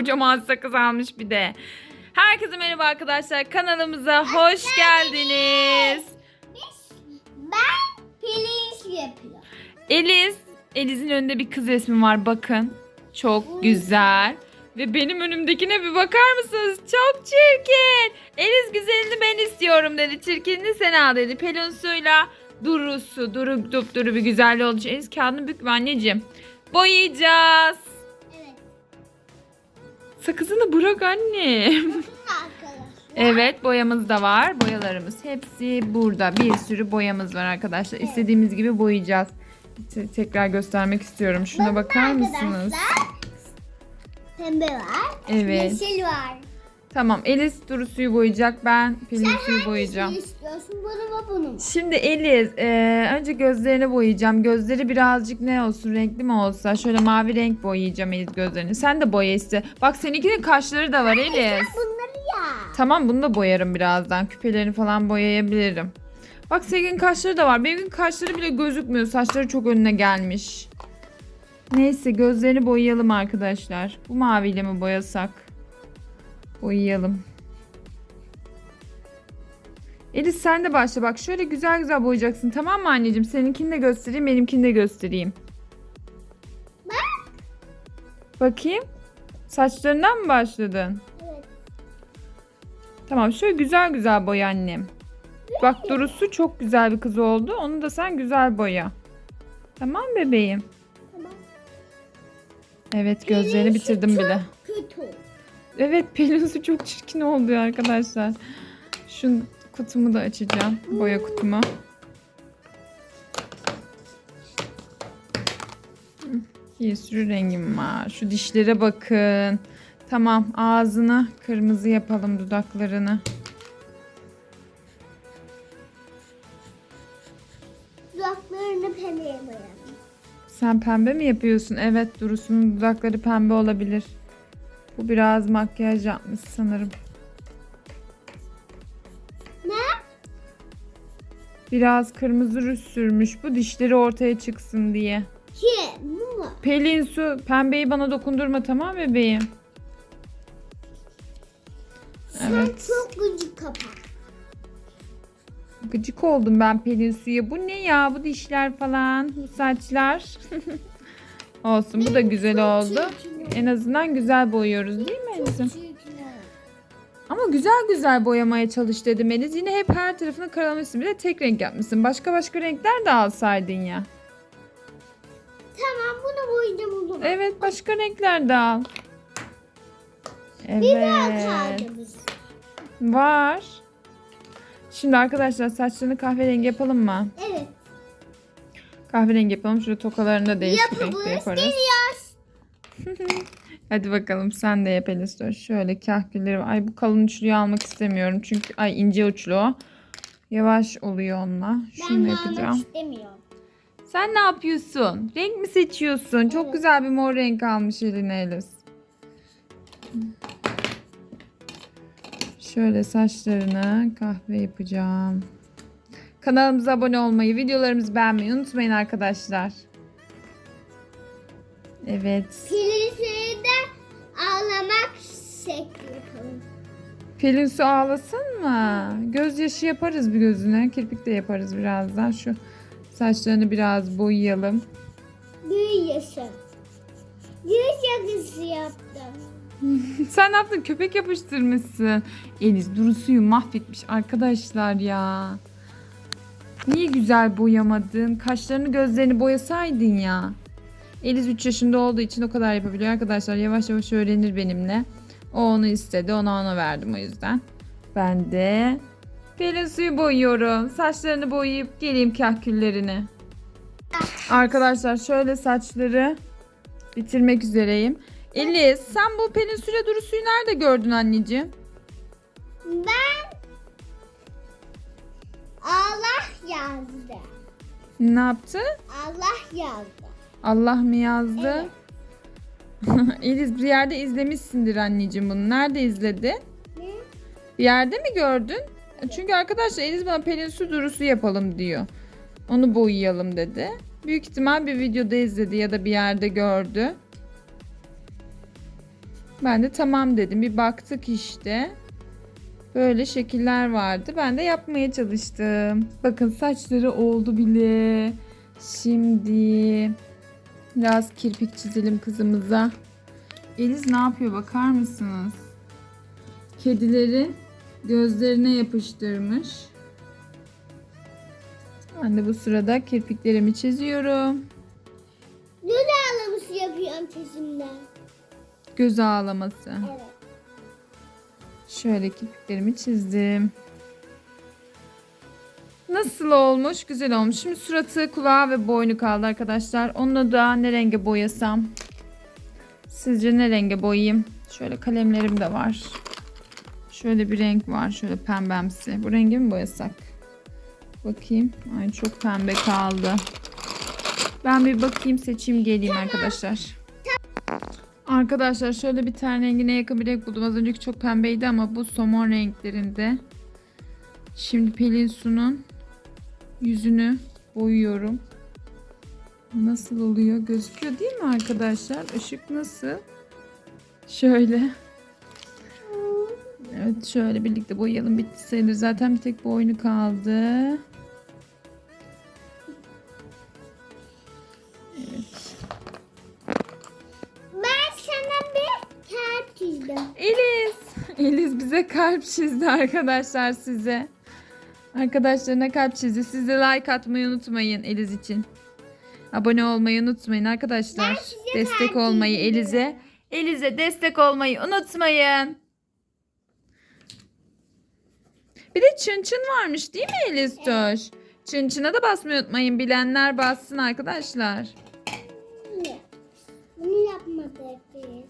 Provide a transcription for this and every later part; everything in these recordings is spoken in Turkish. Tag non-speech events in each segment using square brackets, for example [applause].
Kocaman sakız almış bir de. Herkese merhaba arkadaşlar. Kanalımıza hoş geldiniz. Ben pirinç yapıyorum. Eliz. Eliz'in önünde bir kız resmi var bakın. Çok güzel. Ve benim önümdekine bir bakar mısınız? Çok çirkin. Eliz güzelini ben istiyorum dedi. Çirkinini sen al dedi. Pelunsuyla durusu, duru dup duru bir güzelliği oldu. Eliz kağıdını bükme anneciğim. Boyayacağız. Sakızını bırak anne. Arkadaşlar. Evet boyamız da var. Boyalarımız hepsi burada. Bir sürü boyamız var arkadaşlar. İstediğimiz gibi boyayacağız. Te- Tekrar göstermek istiyorum. Şuna bakar mısınız? Pembe var. Evet. Yeşil var. Tamam Elis duru suyu boyayacak. Ben Pelin suyu boyayacağım. İstiyorsun bunu mu bunu mu? Şimdi Eliz e, önce gözlerini boyayacağım. Gözleri birazcık ne olsun renkli mi olsa şöyle mavi renk boyayacağım Eliz gözlerini. Sen de boya iste. Bak seninkinin kaşları da var Eliz. Bunları ya. Tamam bunu da boyarım birazdan. Küpelerini falan boyayabilirim. Bak Segin'in kaşları da var. Benim kaşları bile gözükmüyor. Saçları çok önüne gelmiş. Neyse gözlerini boyayalım arkadaşlar. Bu maviyle mi boyasak? Boyayalım. Elis sen de başla bak. Şöyle güzel güzel boyayacaksın. Tamam mı anneciğim? Seninkini de göstereyim. Benimkini de göstereyim. Bakayım. Saçlarından mı başladın? Evet. Tamam şöyle güzel güzel boya annem. Bak Durusu çok güzel bir kız oldu. Onu da sen güzel boya. Tamam bebeğim. Tamam. Evet gözlerini bitirdim bile. Evet Pelinsu çok çirkin oldu arkadaşlar. Şu kutumu da açacağım. Boya kutumu. Bir sürü rengim var. Şu dişlere bakın. Tamam ağzını kırmızı yapalım dudaklarını. Dudaklarını pembeye boyayalım. Sen pembe mi yapıyorsun? Evet Durusu'nun dudakları pembe olabilir. Bu biraz makyaj yapmış sanırım. Ne? Biraz kırmızı ruj sürmüş bu dişleri ortaya çıksın diye. Ki bu mu? Pelin su pembeyi bana dokundurma tamam bebeğim. Evet. Sen çok gıcık kapak. Gıcık oldum ben Pelin suya. Bu ne ya bu dişler falan bu saçlar. [laughs] Olsun bu da güzel oldu. En azından güzel boyuyoruz değil mi Eliz'im? Ama güzel güzel boyamaya çalış dedim Eliz. Yine hep her tarafını karalamışsın. Bir de tek renk yapmışsın. Başka başka renkler de alsaydın ya. Tamam bunu boyayacağım o zaman. Evet başka renkler de al. Bir daha Evet. kağıdımız. Var. Şimdi arkadaşlar saçlarını kahverengi yapalım mı? Evet. Kahverengi yapalım. Şurada tokalarını da değişik renkte Yapabiliriz. yaparız. Hadi bakalım sen de yap Elis. Dur. Şöyle kahveleri var. Ay bu kalın uçluyu almak istemiyorum. Çünkü ay ince uçlu o. Yavaş oluyor onunla. Şunu Ben yapacağım. almak istemiyorum. Sen ne yapıyorsun? Renk mi seçiyorsun? Çok Evet. güzel bir mor renk almış eline Elis. Şöyle saçlarına kahve yapacağım. Kanalımıza abone olmayı, videolarımızı beğenmeyi unutmayın arkadaşlar. Evet. Pirinçleri ağlamak şekli yapalım. Pelin su ağlasın mı? Gözyaşı yaparız bir gözüne. Kirpik de yaparız birazdan. Şu saçlarını biraz boyayalım. Gül yaşı. Gül yakısı yaptım. [laughs] Sen ne yaptın? Köpek yapıştırmışsın. Eliz Durusu'yu mahvetmiş arkadaşlar ya. Niye güzel boyamadın? Kaşlarını gözlerini boyasaydın ya. Eliz 3 yaşında olduğu için o kadar yapabiliyor arkadaşlar. Yavaş yavaş öğrenir benimle. O onu istedi. Ona ona verdim o yüzden. Ben de Pelin suyu boyuyorum. Saçlarını boyayıp geleyim kahküllerini. Arkadaşlar şöyle saçları bitirmek üzereyim. Eliz sen bu Pelin Su'yla Duru suyu nerede gördün anneciğim? Ben Allah yazdı. Ne yaptı? Allah yazdı. Allah mı yazdı? Eliz [laughs] bir yerde izlemişsindir anneciğim bunu. Nerede izledin? Ne? Bir yerde mi gördün? Çünkü arkadaşlar Eliz bana Pelin Su Durusu yapalım diyor. Onu boyayalım dedi. Büyük ihtimal bir videoda izledi ya da bir yerde gördü. Ben de tamam dedim. Bir baktık işte. Böyle şekiller vardı. Ben de yapmaya çalıştım. Bakın saçları oldu bile. Şimdi biraz kirpik çizelim kızımıza. Eliz ne yapıyor bakar mısınız? Kedileri gözlerine yapıştırmış. Ben de bu sırada kirpiklerimi çiziyorum. Lüle ağlaması yapıyorum çizimden. Göz ağlaması. Evet. Şöyle kirpiklerimi çizdim. Nasıl olmuş? Güzel olmuş. Şimdi suratı, kulağı ve boynu kaldı arkadaşlar. Onu da ne renge boyasam? Sizce ne renge boyayayım? Şöyle kalemlerim de var. Şöyle bir renk var. Şöyle pembemsi. Bu rengi mi boyasak? Bakayım. Ay çok pembe kaldı. Ben bir bakayım seçeyim geleyim arkadaşlar. Arkadaşlar şöyle bir tane rengine yakın bir renk buldum. Az önceki çok pembeydi ama bu somon renklerinde. Şimdi Pelin Su'nun yüzünü boyuyorum. Nasıl oluyor? Gözüküyor değil mi arkadaşlar? Işık nasıl? Şöyle. Evet şöyle birlikte boyayalım. Bitti sayılır. Zaten bir tek boynu kaldı. Eliz. Eliz [laughs] bize kalp çizdi arkadaşlar size. Arkadaşlarına kalp çizdi. Siz de like atmayı unutmayın Eliz için. Abone olmayı unutmayın arkadaşlar. Destek olmayı. Eliz'e. Eliz'e destek olmayı unutmayın. Bir de çın çın varmış değil mi Eliz Toş? Çın çına da basmayı unutmayın. Bilenler bassın arkadaşlar. Bunu yapmadık biz.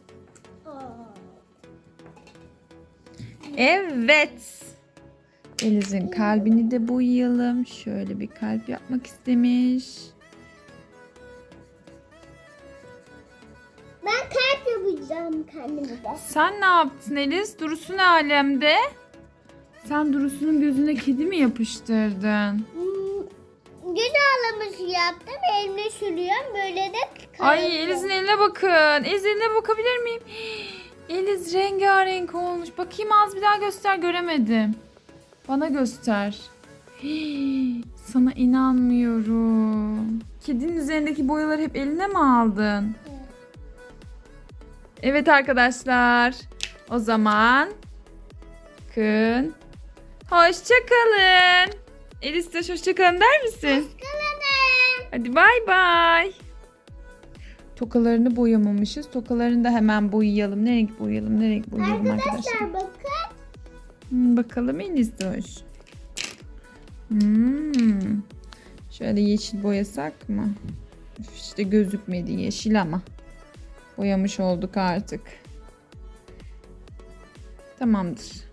Evet. Eliz'in kalbini de boyayalım. Şöyle bir kalp yapmak istemiş. Ben kalp yapacağım kendime de. Sen ne yaptın Eliz? Durusu ne alemde? Sen Durusu'nun gözüne kedi mi yapıştırdın? Hmm, Göz ağlaması yaptım. Elimle sürüyorum. Böyle de Ay Eliz'in eline bakın. Eliz eline bakabilir miyim? [gasps] Eliz rengarenk olmuş. Bakayım az bir daha göster göremedim. Bana göster. Hii, Sana inanmıyorum. Kedinin üzerindeki boyaları hep eline mi aldın? Evet arkadaşlar. O zaman kın hoşçakalın. Elis de hoşçakalın der misin? Kalanın. Hadi bay bay. Tokalarını boyamamışız. Tokalarını da hemen boyayalım. Ne renk boyayalım? Ne renk boyayalım arkadaşlar? Arkadaşlar bakın. Hmm, bakalım hoş. Hmm. Şöyle yeşil boyasak mı? Üf, İşte gözükmedi yeşil ama. Boyamış olduk artık. Tamamdır.